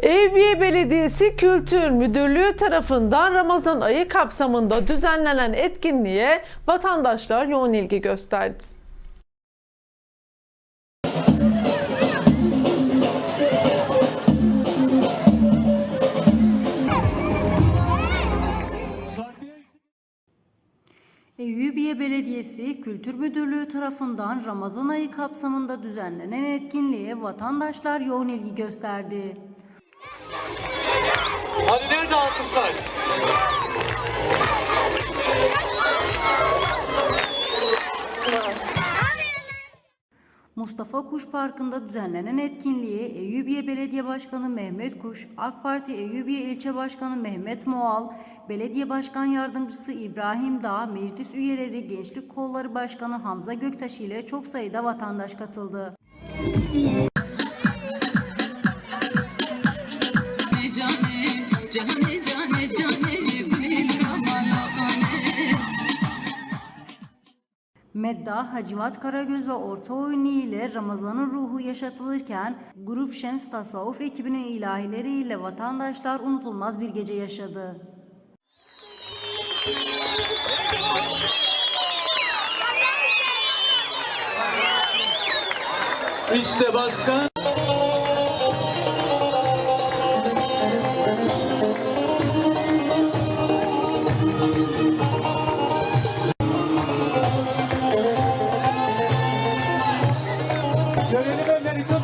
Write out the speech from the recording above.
Eyüpiye Belediyesi Kültür Müdürlüğü tarafından Ramazan ayı kapsamında düzenlenen etkinliğe vatandaşlar yoğun ilgi gösterdi. Eyyubiye Belediyesi Kültür Müdürlüğü tarafından Ramazan ayı kapsamında düzenlenen etkinliğe vatandaşlar yoğun ilgi gösterdi. Hani nerede alkışlar? Mustafa Kuş Parkı'nda düzenlenen etkinliğe Eyyubiye Belediye Başkanı Mehmet Kuş, AK Parti Eyyubiye İlçe Başkanı Mehmet Moğal, Belediye Başkan Yardımcısı İbrahim Dağ, meclis üyeleri, Gençlik Kolları Başkanı Hamza Göktaş ile çok sayıda vatandaş katıldı. Medda, Hacivat Karagöz ve Orta Oyunu ile Ramazan'ın ruhu yaşatılırken Grup Şems Tasavvuf ekibinin ilahileriyle vatandaşlar unutulmaz bir gece yaşadı. İşte başkan. Gönlümün beni tut.